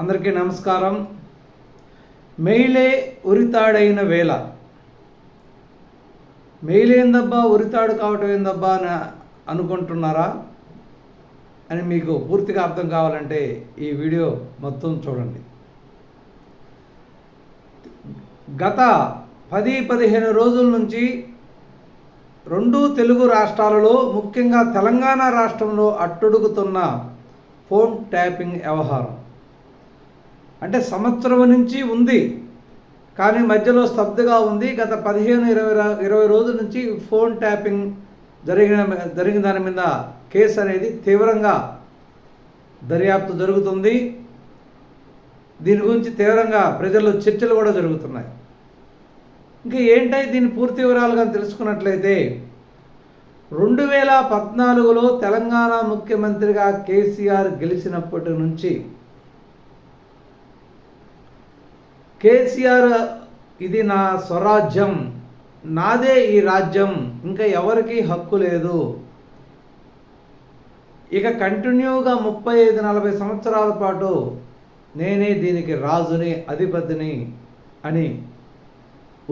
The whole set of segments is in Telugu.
అందరికీ నమస్కారం. మెయిలే ఉరితాడైన వేళ. మెయిలేందబ్బా ఉరితాడు కావటం ఏందబ్బా అని అనుకుంటున్నారా? అని మీకు పూర్తిగా అర్థం కావాలంటే ఈ వీడియో మొత్తం చూడండి. గత పది పదిహేను రోజుల నుంచి రెండు తెలుగు రాష్ట్రాలలో ముఖ్యంగా తెలంగాణ రాష్ట్రంలో అట్టుడుగుతున్న ఫోన్ ట్యాపింగ్ వ్యవహారం. అంటే సంవత్సరం నుంచి ఉంది. కానీ మధ్యలో స్తబ్దుగా ఉంది. గత పదిహేను ఇరవై ఇరవై రోజుల నుంచి ఫోన్ ట్యాపింగ్ జరిగిన జరిగిన దాని మీద కేసు అనేది తీవ్రంగా దర్యాప్తు జరుగుతుంది. దీని గురించి తీవ్రంగా ప్రజల్లో చర్చలు కూడా జరుగుతున్నాయి. ఇంకా ఏంటై దీని పూర్తి వివరాలుగా తెలుసుకున్నట్లయితే రెండు వేల పద్నాలుగులో తెలంగాణ ముఖ్యమంత్రిగా కేసీఆర్ గెలిచినప్పటి నుంచి కేసీఆర్ ఇది నా స్వరాజ్యం నాదే ఈ రాజ్యం ఇంకా ఎవరికి హక్కు లేదు. ఇక కంటిన్యూగా ముప్పై ఐదు నలభై సంవత్సరాల పాటు నేనే దీనికి రాజుని అధిపతిని అని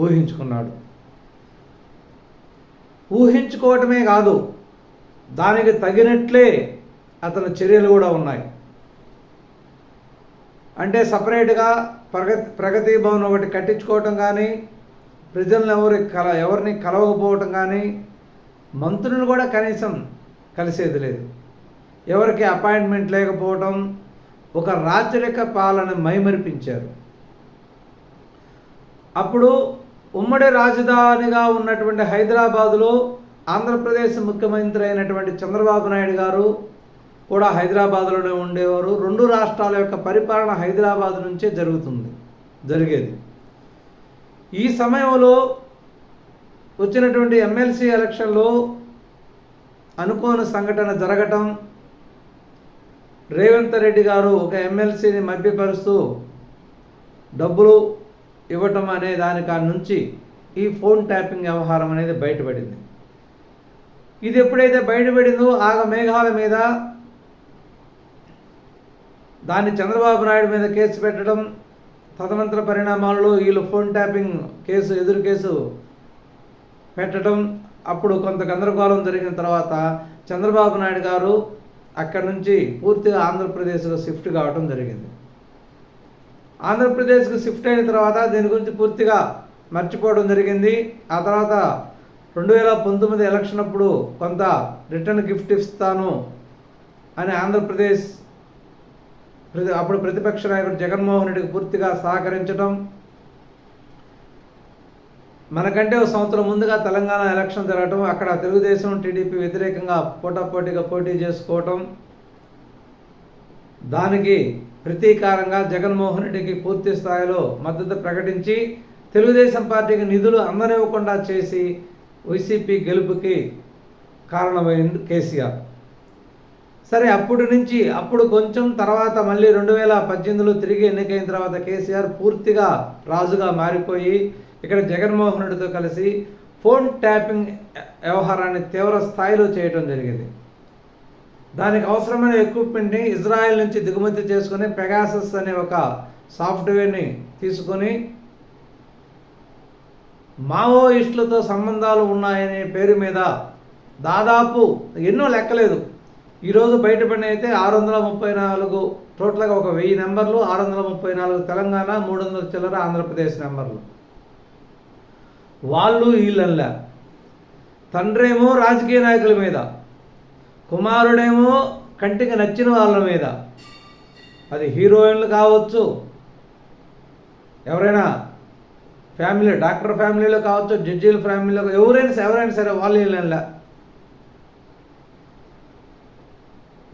ఊహించుకున్నాడు. ఊహించుకోవటమే కాదు దానికి తగినట్లే అతని చర్యలు కూడా ఉన్నాయి. అంటే సపరేట్గా ప్రగతి ప్రగతి భవన్ ఒకటి కట్టించుకోవటం కానీ ప్రజలను ఎవరి కల ఎవరిని కలవకపోవటం కానీ మంత్రులను కూడా కనీసం కలిసేది లేదు. ఎవరికి అపాయింట్మెంట్ లేకపోవటం ఒక రాచరిక పాలన మైమరిపించారు. అప్పుడు ఉమ్మడి రాజధానిగా ఉన్నటువంటి హైదరాబాదులో ఆంధ్రప్రదేశ్ ముఖ్యమంత్రి అయినటువంటి చంద్రబాబు నాయుడు గారు కూడా హైదరాబాద్లోనే ఉండేవారు. రెండు రాష్ట్రాల యొక్క పరిపాలన హైదరాబాద్ నుంచే జరుగుతుంది జరిగేది. ఈ సమయంలో వచ్చినటువంటి ఎమ్మెల్సీ ఎలక్షన్లో అనుకోని సంఘటన జరగటం రేవంత్ రెడ్డి గారు ఒక ఎమ్మెల్సీని మభ్యపరుస్తూ డబ్బులు ఇవ్వటం అనే దాని కాడి నుంచి ఈ ఫోన్ ట్యాపింగ్ వ్యవహారం అనేది బయటపడింది. ఇది ఎప్పుడైతే బయటపడిందో ఆగ మేఘాల మీద దాన్ని చంద్రబాబు నాయుడు మీద కేసు పెట్టడం తదనంతర పరిణామాలలో వీళ్ళు ఫోన్ ట్యాపింగ్ కేసు ఎదురు కేసు పెట్టడం అప్పుడు కొంత గందరగోళం జరిగిన తర్వాత చంద్రబాబు నాయుడు గారు అక్కడి నుంచి పూర్తిగా ఆంధ్రప్రదేశ్లో షిఫ్ట్ కావడం జరిగింది. ఆంధ్రప్రదేశ్కు షిఫ్ట్ అయిన తర్వాత దీని గురించి పూర్తిగా మర్చిపోవడం జరిగింది. ఆ తర్వాత రెండు వేల పంతొమ్మిది ఎలక్షన్ అప్పుడు కొంత రిటర్న్ గిఫ్ట్ ఇస్తాను అని ఆంధ్రప్రదేశ్ ప్రతి అప్పుడు ప్రతిపక్ష నాయకుడు జగన్మోహన్ రెడ్డికి పూర్తిగా సహకరించడం మనకంటే ఒక సంవత్సరం ముందుగా తెలంగాణ ఎలక్షన్ జరగటం అక్కడ తెలుగుదేశం టీడీపీ వ్యతిరేకంగా పోటాపోటీగా పోటీ చేసుకోవటం. దానికి ప్రతీకారంగా జగన్మోహన్ రెడ్డికి పూర్తి స్థాయిలో మద్దతు ప్రకటించి తెలుగుదేశం పార్టీకి నిధులు అందనివ్వకుండా చేసి వైసీపీ గెలుపుకి కారణమైంది కేసీఆర్. సరే అప్పుడు నుంచి అప్పుడు కొంచెం తర్వాత మళ్ళీ రెండు వేల పద్దెనిమిదిలో తిరిగి ఎన్నికైన తర్వాత కేసీఆర్ పూర్తిగా రాజుగా మారిపోయి ఇక్కడ జగన్మోహన్ రెడ్డితో కలిసి ఫోన్ ట్యాపింగ్ వ్యవహారాన్ని తీవ్ర స్థాయిలో చేయడం జరిగింది. దానికి అవసరమైన ఎక్విప్మెంట్ని ఇజ్రాయెల్ నుంచి దిగుమతి చేసుకుని పెగాసస్ అనే ఒక సాఫ్ట్వేర్ని తీసుకొని మావోయిస్టులతో సంబంధాలు ఉన్నాయనే పేరు మీద దాదాపు ఎన్నో లెక్కలేదు. ఈరోజు బయటపడిన అయితే ఆరు వందల ముప్పై నాలుగు టోటల్గా ఒక వెయ్యి నెంబర్లు ఆరు వందల ముప్పై నాలుగు తెలంగాణ మూడు వందల చిల్లర ఆంధ్రప్రదేశ్ నెంబర్లు. వాళ్ళు వీళ్ళల్లా తండ్రేమో రాజకీయ నాయకుల మీద. కుమారుడేమో కంటికి నచ్చిన వాళ్ళ మీద. అది హీరోయిన్లు కావచ్చు. ఎవరైనా ఫ్యామిలీ డాక్టర్ ఫ్యామిలీలో కావచ్చు జడ్జీల ఫ్యామిలీలో ఎవరైనా ఎవరైనా సరే వాళ్ళు వీళ్ళల్లా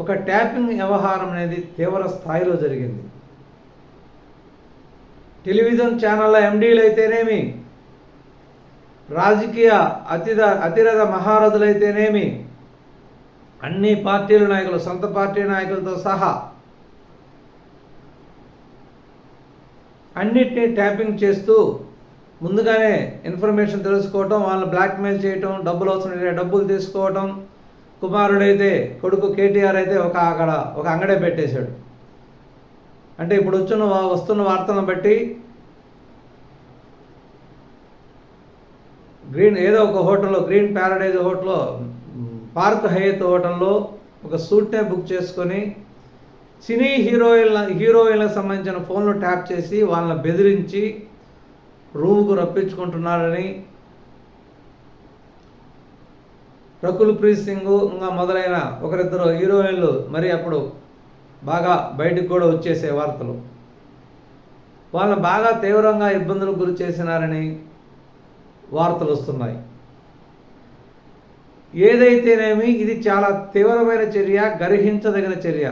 ఒక ట్యాపింగ్ వ్యవహారం అనేది తీవ్ర స్థాయిలో జరిగింది. టెలివిజన్ ఛానళ్ళ ఎండీలు అయితేనేమి రాజకీయ అతిద అతిరథ మహారథులైతేనేమి? అన్ని పార్టీల నాయకులు సొంత పార్టీ నాయకులతో సహా. అన్నిటినీ ట్యాపింగ్ చేస్తూ ముందుగానే ఇన్ఫర్మేషన్ తెలుసుకోవటం వాళ్ళని బ్లాక్మెయిల్ చేయటం డబ్బులు అవసరం డబ్బులు తీసుకోవటం కుమారుడైతే కొడుకు కేటీఆర్ అయితే ఒక అక్కడ ఒక అంగడే పెట్టేశాడు. అంటే ఇప్పుడు వచ్చిన వస్తున్న వార్తలను బట్టి గ్రీన్ ఏదో ఒక హోటల్లో గ్రీన్ ప్యారడైజ్ హోటల్లో పార్క్ హయత్ హోటల్లో ఒక సూట్నే బుక్ చేసుకొని సినీ హీరోయిన్ల హీరోయిన్లకు సంబంధించిన ఫోన్లు ట్యాప్ చేసి వాళ్ళని బెదిరించి రూమ్కు రప్పించుకుంటున్నారని రకుల్ ప్రీత్ సింగ్ ఇంకా మొదలైన ఒకరిద్దరు హీరోయిన్లు మరి అప్పుడు బాగా బయటకు కూడా వచ్చేసే వార్తలు. వాళ్ళని బాగా తీవ్రంగా ఇబ్బందులకు గురి చేసినారని వార్తలు వస్తున్నాయి. ఏదైతేనేమి ఇది చాలా తీవ్రమైన చర్య గర్హించదగిన చర్య.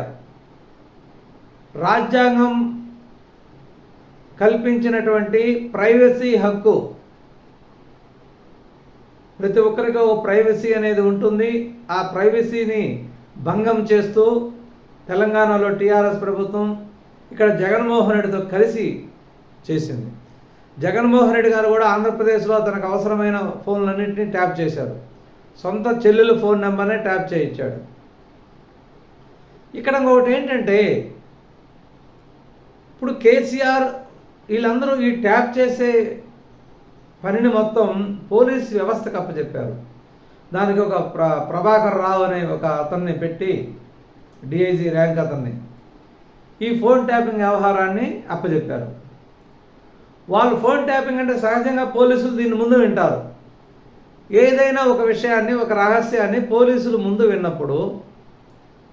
రాజ్యాంగం కల్పించినటువంటి ప్రైవసీ హక్కు ప్రతి ఒక్కరికి ఓ ప్రైవసీ అనేది ఉంటుంది. ఆ ప్రైవసీని భంగం చేస్తూ తెలంగాణలో టీఆర్ఎస్ ప్రభుత్వం ఇక్కడ జగన్మోహన్ రెడ్డితో కలిసి చేసింది. జగన్మోహన్ రెడ్డి గారు కూడా ఆంధ్రప్రదేశ్లో తనకు అవసరమైన ఫోన్లన్నింటినీ ట్యాప్ చేశారు. సొంత చెల్లెలు ఫోన్ నెంబర్నే ట్యాప్ చేయించాడు. ఇక్కడ ఇంకొకటి ఏంటంటే ఇప్పుడు కేసీఆర్ వీళ్ళందరూ ఈ ట్యాప్ చేసే పనిని మొత్తం పోలీస్ వ్యవస్థకు అప్పచెప్పారు దానికి ఒక ప్ర ప్రభాకర్ రావు అనే ఒక అతన్ని పెట్టి డిఐజీ ర్యాంక్ అతన్ని ఈ ఫోన్ ట్యాపింగ్ వ్యవహారాన్ని అప్పచెప్పారు వాళ్ళు ఫోన్ ట్యాపింగ్ అంటే సహజంగా పోలీసులు దీన్ని ముందు వింటారు. ఏదైనా ఒక విషయాన్ని ఒక రహస్యాన్ని పోలీసులు ముందు విన్నప్పుడు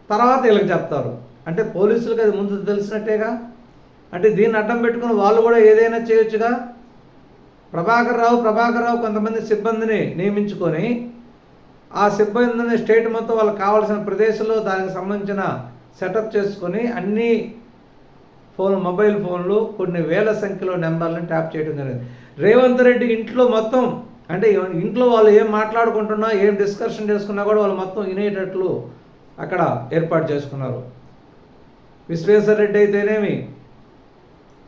తర్వాత వీళ్ళకి చెప్తారు. అంటే పోలీసులకు అది ముందు తెలిసినట్టేగా? అంటే దీన్ని అడ్డం పెట్టుకుని వాళ్ళు కూడా ఏదైనా చేయొచ్చుగా? ప్రభాకర్ రావు ప్రభాకర్ రావు కొంతమంది సిబ్బందిని నియమించుకొని ఆ సిబ్బందిని స్టేట్ మొత్తం వాళ్ళకి కావాల్సిన ప్రదేశంలో దానికి సంబంధించిన సెటప్ చేసుకొని అన్ని ఫోన్ మొబైల్ ఫోన్లు కొన్ని వేల సంఖ్యలో నెంబర్లను ట్యాప్ చేయడం జరిగింది. రేవంత్ రెడ్డి ఇంట్లో మొత్తం అంటే ఇంట్లో వాళ్ళు ఏం మాట్లాడుకుంటున్నా ఏం డిస్కషన్ చేసుకున్నా కూడా వాళ్ళు మొత్తం వినేటట్లు అక్కడ ఏర్పాటు చేసుకున్నారు. విశ్వేశ్వర రెడ్డి అయితేనేమి?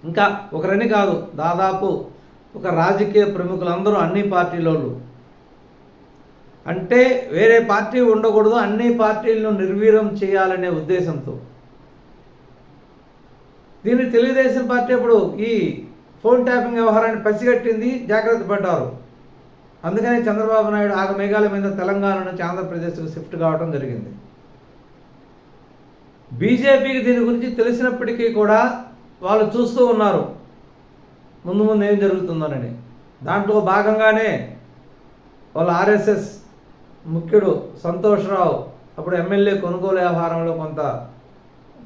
ఇంకా ఒకరని కాదు దాదాపు ఒక రాజకీయ ప్రముఖులందరూ అన్ని పార్టీలోళ్ళు. అంటే వేరే పార్టీ ఉండకూడదు అన్ని పార్టీలను నిర్వీర్యం చేయాలనే ఉద్దేశంతో. దీన్ని తెలుగుదేశం పార్టీ అప్పుడు ఈ ఫోన్ ట్యాపింగ్ వ్యవహారాన్ని పసిగట్టింది జాగ్రత్త పడ్డారు. అందుకని చంద్రబాబు నాయుడు ఆగ మేఘాల మీద తెలంగాణ నుంచి ఆంధ్రప్రదేశ్కు షిఫ్ట్ కావడం జరిగింది. బీజేపీకి దీని గురించి తెలిసినప్పటికీ కూడా వాళ్ళు చూస్తూ ఉన్నారు. ముందు ముందు ఏం జరుగుతుందోనని దాంట్లో భాగంగానే వాళ్ళ ఆర్ఎస్ఎస్ ముఖ్యుడు సంతోష్రావు అప్పుడు ఎమ్మెల్యే కొనుగోలు వ్యవహారంలో కొంత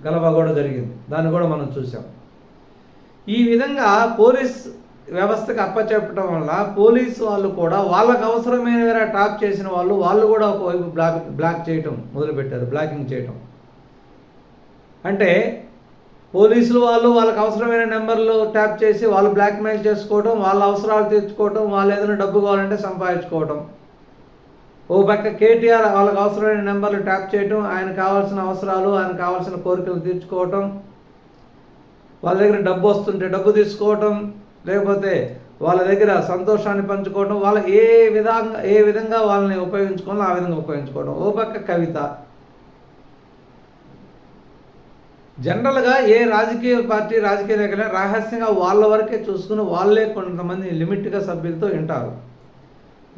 గలభ కూడా జరిగింది. దాన్ని కూడా మనం చూసాం ఈ విధంగా పోలీస్ వ్యవస్థకు అప్పచెప్పడం వల్ల పోలీసు వాళ్ళు కూడా వాళ్ళకు అవసరమైన టాప్ చేసిన వాళ్ళు వాళ్ళు కూడా ఒకవైపు బ్లాక్ బ్లాక్ చేయటం మొదలుపెట్టారు. బ్లాకింగ్ చేయటం. అంటే పోలీసులు వాళ్ళు వాళ్ళకి అవసరమైన నెంబర్లు ట్యాప్ చేసి వాళ్ళు బ్లాక్మెయిల్ చేసుకోవడం వాళ్ళ అవసరాలు తీర్చుకోవడం వాళ్ళు ఏదైనా డబ్బు కావాలంటే సంపాదించుకోవడం ఓ పక్క కేటీఆర్ వాళ్ళకి అవసరమైన నెంబర్లు ట్యాప్ చేయటం ఆయన కావాల్సిన అవసరాలు ఆయన కావాల్సిన కోరికలు తీర్చుకోవటం. వాళ్ళ దగ్గర డబ్బు వస్తుంటే డబ్బు తీసుకోవటం లేకపోతే వాళ్ళ దగ్గర సంతోషాన్ని పంచుకోవడం వాళ్ళ ఏ విధంగా ఏ విధంగా వాళ్ళని ఉపయోగించుకోవాలో ఆ విధంగా ఉపయోగించుకోవడం ఓ పక్క కవిత. జనరల్గా ఏ రాజకీయ పార్టీ రాజకీయ నాయకులే రహస్యంగా వాళ్ళ వరకే చూసుకుని వాళ్ళే కొంతమంది లిమిట్గా సభ్యులతో వింటారు.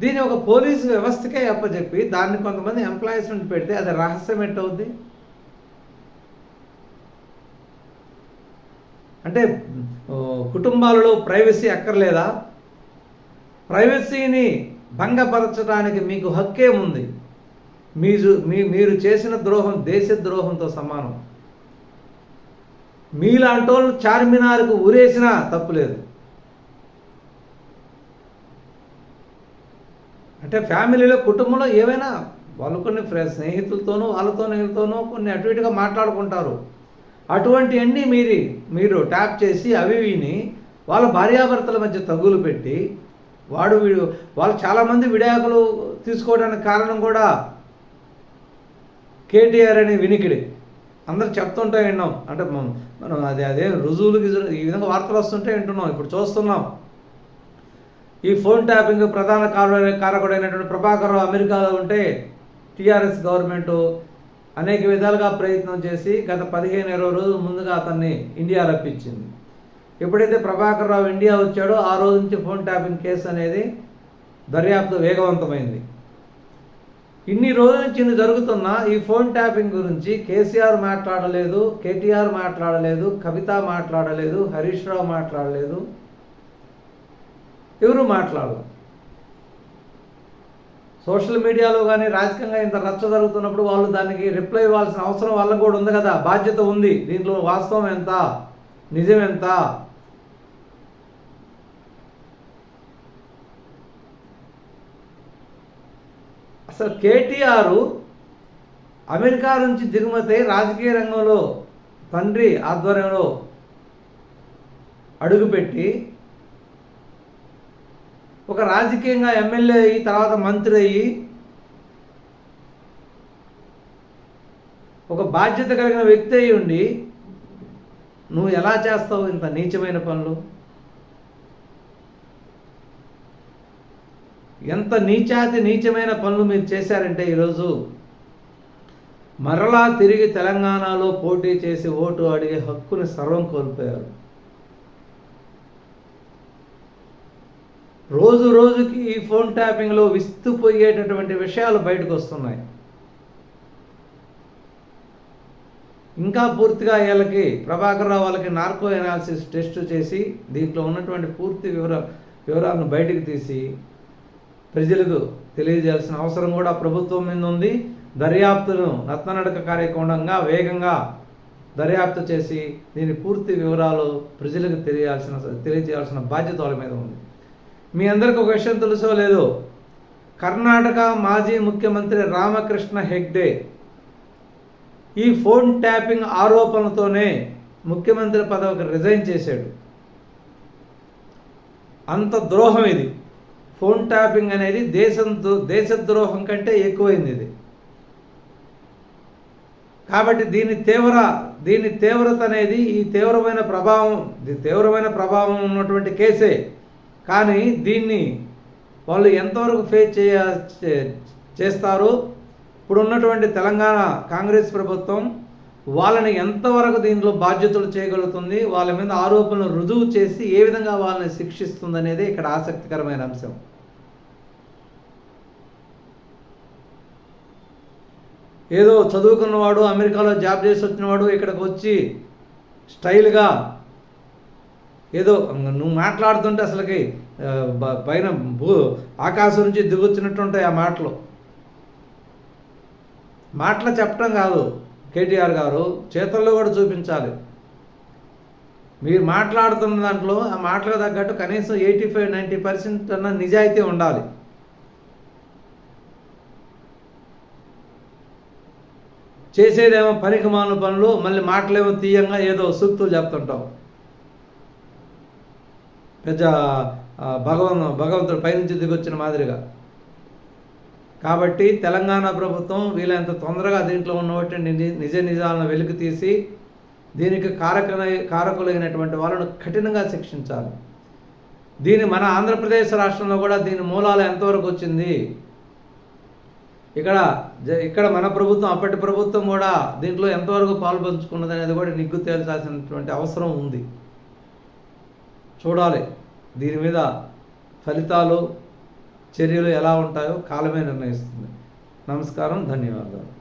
దీన్ని ఒక పోలీసు వ్యవస్థకే అప్పచెప్పి దాన్ని కొంతమంది ఎంప్లాయీస్ నుండి పెడితే అది రహస్యం ఏంటవుద్ది? అంటే కుటుంబాలలో ప్రైవసీ అక్కర్లేదా? ప్రైవసీని భంగపరచడానికి మీకు హక్కేముంది? మీరు మీ మీరు చేసిన ద్రోహం దేశ ద్రోహంతో సమానం. మీలాంటి వాళ్ళు చార్మినార్కు ఊరేసినా తప్పులేదు. అంటే ఫ్యామిలీలో కుటుంబంలో ఏవైనా వాళ్ళు కొన్ని స్నేహితులతోనూ వాళ్ళతో వీళ్ళతోనూ కొన్ని అటు ఇటుగా మాట్లాడుకుంటారు. అటువంటివన్నీ మీరు మీరు ట్యాప్ చేసి అవి విని వాళ్ళ భార్యాభర్తల మధ్య తగులు పెట్టి వాడు వీడు వాళ్ళు చాలామంది విడాకులు తీసుకోవడానికి కారణం కూడా కేటీఆర్ అనే వినికిడి. అందరు చెప్తుంటా విన్నాం. అంటే మనం అది అదే అదే రుజువులు ఈ విధంగా వార్తలు వస్తుంటే వింటున్నాం ఇప్పుడు చూస్తున్నాం. ఈ ఫోన్ ట్యాపింగ్ ప్రధాన కారకుడైనటువంటి ప్రభాకర్ అమెరికాలో ఉంటే టీఆర్ఎస్ గవర్నమెంట్ అనేక విధాలుగా ప్రయత్నం చేసి గత పదిహేను ఇరవై రోజుల ముందుగా అతన్ని ఇండియా రప్పించింది. ఎప్పుడైతే ప్రభాకర్ రావు ఇండియా వచ్చాడో ఆ రోజు నుంచి ఫోన్ ట్యాపింగ్ కేసు అనేది దర్యాప్తు వేగవంతమైంది. ఇన్ని రోజుల నుంచి జరుగుతున్న ఈ ఫోన్ ట్యాపింగ్ గురించి కేసీఆర్ మాట్లాడలేదు కేటీఆర్ మాట్లాడలేదు కవిత మాట్లాడలేదు హరీష్ రావు మాట్లాడలేదు. ఎవరు మాట్లాడలేదు సోషల్ మీడియాలో కానీ రాజకీయంగా ఇంత రచ్చ జరుగుతున్నప్పుడు వాళ్ళు దానికి రిప్లై ఇవ్వాల్సిన అవసరం వాళ్ళకు కూడా ఉంది కదా బాధ్యత ఉంది. దీంట్లో వాస్తవం ఎంత? నిజం ఎంత? అసలు కేటీఆర్ అమెరికా నుంచి దిగుమతి రాజకీయ రంగంలో తండ్రి ఆధ్వర్యంలో అడుగుపెట్టి ఒక రాజకీయంగా ఎమ్మెల్యే అయ్యి తర్వాత మంత్రి అయ్యి ఒక బాధ్యత కలిగిన వ్యక్తి అయి ఉండి నువ్వు ఎలా చేస్తావు ఇంత నీచమైన పనులు? ఎంత నీచాతి నీచమైన పనులు మీరు చేశారంటే ఈరోజు మరలా తిరిగి తెలంగాణలో పోటీ చేసి ఓటు అడిగే హక్కుని సర్వం కోల్పోయారు. రోజు రోజుకి ఈ ఫోన్ ట్యాపింగ్లో విస్తుపోయేటటువంటి విషయాలు బయటకు వస్తున్నాయి. ఇంకా పూర్తిగా వీళ్ళకి ప్రభాకర్ రావు వాళ్ళకి నార్కో ఎనాలిసిస్ టెస్ట్ చేసి దీంట్లో ఉన్నటువంటి పూర్తి వివర వివరాలను బయటకు తీసి ప్రజలకు తెలియజేయాల్సిన అవసరం కూడా ప్రభుత్వం మీద ఉంది. దర్యాప్తును నత్తనడక కార్యక్రమంగా వేగంగా దర్యాప్తు చేసి దీని పూర్తి వివరాలు ప్రజలకు తెలియాల్సిన తెలియజేయాల్సిన బాధ్యత వాళ్ళ మీద ఉంది. మీ అందరికి ఒక విషయం తెలుసో లేదో? కర్ణాటక మాజీ ముఖ్యమంత్రి రామకృష్ణ హెగ్డే ఈ ఫోన్ ట్యాపింగ్ ఆరోపణలతోనే ముఖ్యమంత్రి పదవికి రిజైన్ చేశాడు. అంత ద్రోహం ఇది. ఫోన్ ట్యాపింగ్ అనేది దేశం దేశద్రోహం కంటే ఎక్కువైంది ఇది. కాబట్టి దీని తీవ్ర దీని తీవ్రత అనేది ఈ తీవ్రమైన ప్రభావం తీవ్రమైన ప్రభావం ఉన్నటువంటి కేసే. కానీ దీన్ని వాళ్ళు ఎంతవరకు ఫేస్ చేయ చేస్తారు ఇప్పుడు ఉన్నటువంటి తెలంగాణ కాంగ్రెస్ ప్రభుత్వం వాళ్ళని ఎంతవరకు దీంట్లో బాధ్యతలు చేయగలుగుతుంది వాళ్ళ మీద ఆరోపణలు రుజువు చేసి ఏ విధంగా వాళ్ళని శిక్షిస్తుంది అనేది ఇక్కడ ఆసక్తికరమైన అంశం. ఏదో చదువుకున్నవాడు అమెరికాలో జాబ్ చేసి వచ్చినవాడు ఇక్కడికి వచ్చి స్టైల్గా ఏదో నువ్వు మాట్లాడుతుంటే అసలుకి పైన భూ ఆకాశం నుంచి దిగొచ్చినట్టు ఉంటాయి ఆ మాటలు. మాటలు చెప్పడం కాదు. కేటీఆర్ గారు చేతుల్లో కూడా చూపించాలి. మీరు మాట్లాడుతున్న దాంట్లో ఆ మాటలకు తగ్గట్టు కనీసం ఎయిటీ ఫైవ్ నైంటీ పర్సెంట్ అన్న నిజాయితీ ఉండాలి. చేసేదేమో పనికి పనులు మళ్ళీ మాటలేమో తీయంగా ఏదో సూక్తులు చెప్తుంటాం. పెద్ద భగవన్ భగవంతుడు పైనుంచి దిగొచ్చిన మాదిరిగా. కాబట్టి తెలంగాణ ప్రభుత్వం వీళ్ళంత తొందరగా దీంట్లో ఉన్నటువంటి నిజ నిజాలను వెలికి తీసి దీనికి కారక కారకులైనటువంటి వాళ్ళను కఠినంగా శిక్షించాలి. దీని మన ఆంధ్రప్రదేశ్ రాష్ట్రంలో కూడా దీని మూలాలు ఎంతవరకు వచ్చింది? ఇక్కడ ఇక్కడ మన ప్రభుత్వం అప్పటి ప్రభుత్వం కూడా దీంట్లో ఎంతవరకు పాల్పంచుకున్నది అనేది కూడా నిగ్గు తేల్చాల్సినటువంటి అవసరం ఉంది. చూడాలి. దీని మీద ఫలితాలు చర్యలు ఎలా ఉంటాయో కాలమే నిర్ణయిస్తుంది. నమస్కారం ధన్యవాదాలు.